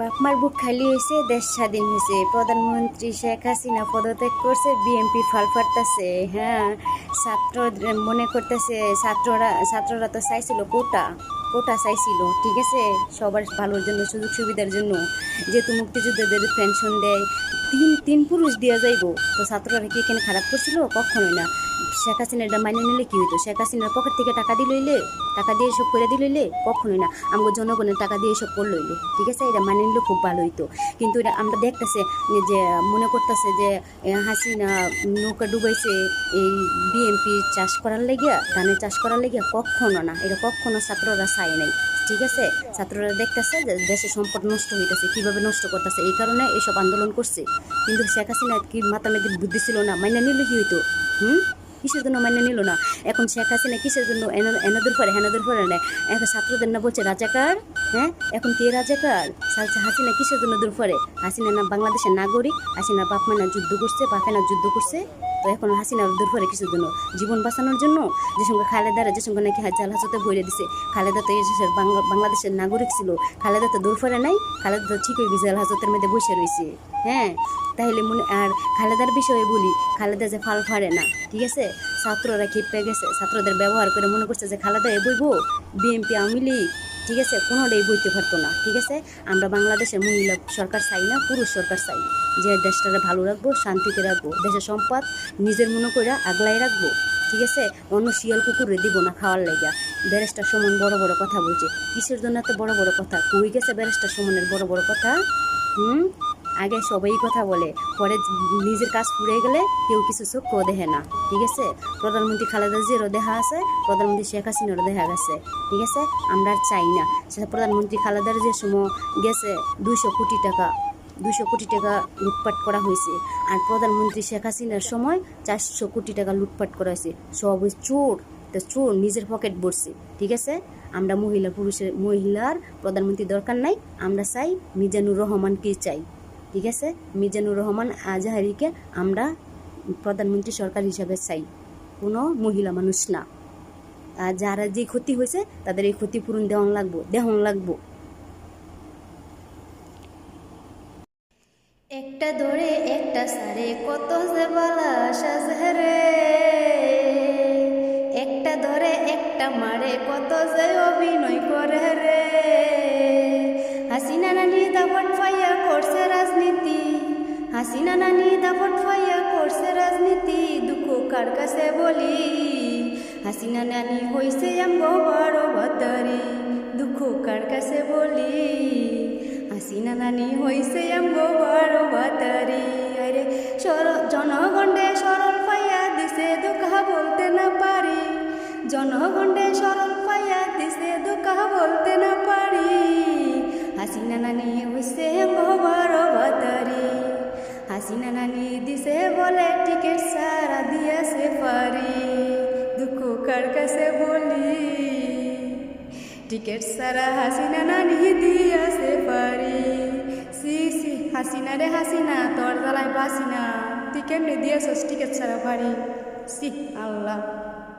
বাপমার বুক খালি হয়েছে দেশ স্বাধীন হয়েছে প্রধানমন্ত্রী শেখ হাসিনা পদত্যাগ করছে, বিএনপি ফাল ফাটতেছে। হ্যাঁ ছাত্র মনে করতেছে, ছাত্ররা ছাত্ররা তো চাইছিল কোটা কোটা চাইছিল, ঠিক আছে? সবার ভালোর জন্য, সুযোগ সুবিধার জন্য। যেহেতু মুক্তিযোদ্ধাদের পেনশন দেয়, তিন তিন পুরুষ দেওয়া যাইব। তো ছাত্ররা কি এখানে খারাপ করছিল? কখনোই না। শেখ হাসিনা এটা মাইনে নিলে কি হইতো? শেখ হাসিনার পকেট থেকে টাকা দিয়ে লইলে, টাকা দিয়ে এসব করে দিয়ে লইলে কখনোই না। আমাকে জনগণের টাকা দিয়ে এসব করে লইলে ঠিক আছে? এটা মাইনে নিলে খুব ভালো হইতো। কিন্তু এটা আমরা দেখতেছে যে মনে করতেছে যে হাসিনা নৌকা ডুবাইছে, এই বিএমপি চাষ করার লেগিয়া, ধানের চাষ করার লেগিয়া কখনো না। এটা কখনো ছাত্ররা চায় নাই। ঠিক আছে? ছাত্ররা দেখতেছে যে দেশের সম্পদ নষ্ট হইতেছে, কীভাবে নষ্ট করতেছে, এই কারণে এসব আন্দোলন করছে। কিন্তু শেখ হাসিনা কি মেঘে বুদ্ধি ছিল না? মাইনে নিলে কি হইতো? হুম? কিসের জন্য মাইনে নিল না? এখন শেখ হাসিনা কিসের জন্য এনা- এনাদের পরে হেনাদের পরে নেয়? এখন ছাত্রদের না বলছে রাজাকার হ্যাঁ? এখন কে রাজাকার? হাসিনা কিসের জন্য দূর পরে হাসিনা না বাংলাদেশের নাগরিক হাসিনা বাপ না যুদ্ধ করছে বাপে না যুদ্ধ করছে। তো এখন হাসিনা দূর পরে কিসের জন্য? জীবন বাঁচানোর জন্য? যে সঙ্গে খালেদার যে সঙ্গে নাকি জাল হাজতে ভরে দিছে। খালেদা তো এই দেশের বাংলা- বাংলাদেশের নাগরিক ছিল। খালেদা তো দূর পরে নাই, খালেদা তো ঠিকই জাল হাজতের মধ্যে বসে রয়েছে। হ্যাঁ? তাহলে মনে, আর খালেদার বিষয়ে বলি, খালেদা যে ফাল ফাড়ে না, ঠিক আছে? ছাত্ররা খেপে গেছে, ছাত্রদের ব্যবহার করে মনে করছে যে খালেদা এ বইবো, বিএনপি, আওয়ামী লীগ, ঠিক আছে? কোনোটাই বইতে পারতো না, ঠিক আছে? আমরা বাংলাদেশের মহিলা সরকার চাই না, পুরুষ সরকার চাই, যে দেশটাকে ভালো রাখব, শান্তিতে রাখব, দেশের সম্পদ নিজের মনে করে আগলাই রাখব, ঠিক আছে? অন্য শিয়াল কুকুরে দিব না খাওয়ার লেগা। ব্যারেস্টার সমান বড় বড় কথা বলছে, কিসের জন্য এত বড় বড় কথা? কই গেছে ব্যারেস্টার সমানের বড় বড় কথা? হুম? আগে সবাই কথা বলে, পরে নিজের কাজ পুড়ে গেলে কেউ কিছু চোখও দেখে না, ঠিক আছে? প্রধানমন্ত্রী খালেদা জিয়ারও দেখা আছে, প্রধানমন্ত্রী শেখ হাসিনারও দেখা গেছে, ঠিক আছে? আমরা আর চাই না। সেটা প্রধানমন্ত্রী খালেদার যে সময় গেছে, দুইশো কোটি টাকা দুশো কোটি টাকা লুটপাট করা হয়েছে, আর প্রধানমন্ত্রী শেখ হাসিনার সময় চারশো কোটি টাকা লুটপাট করা হয়েছে, সব চোর, তো চোর নিজের পকেট ভরছে, ঠিক আছে? আমরা মহিলা পুরুষের, মহিলার প্রধানমন্ত্রী দরকার নাই, আমরা চাই মিজানুর রহমানকে চাই। ঠিক আছে? মিজানুর রহমান আজহারিকে আমরা প্রধানমন্ত্রী সরকার হিসাবে চাই। কোনো মহিলা মানুষ না। আর যারা যে ক্ষতি হয়েছে, তাদের এই ক্ষতিপূরণ দেওয়ান লাগবো দেহন লাগবো। একটা ধরে একটা সারে, কত যে বালা সাজরে একটা ধরে একটা মারে, কত যে অভিনয় করে রে হাসিনা নানি দাপট ফাইয়া হাসিনা নানি দাপট ফাইয়া করছে রাজনীতি, দুঃখ কার কাছে বলি? হাসিনা নানি হইছে আমগো বড় বাতারি দুঃখ কার কাছে বলি? হাসিনা নানি হইছে আমগো বড় বাতারি আরে সর, জনগণে সরল ফাইয়া দিছে দুঃখা বলতে না পারি। জনগণে হাসিনা নানি দিছে বলে, টিকিট সারা দিয়েছে পারি দুঃখ কার কাছে বলি? টিকিট সারা হাসিনা নানি দিয়েছে পারি সি সি, হাসিনা রে হাসিনা, তোর জ্বালায় বাসিনা, তুই কেমনে দিয়েছ টিকিট সারা পারি সি, আল্লাহ।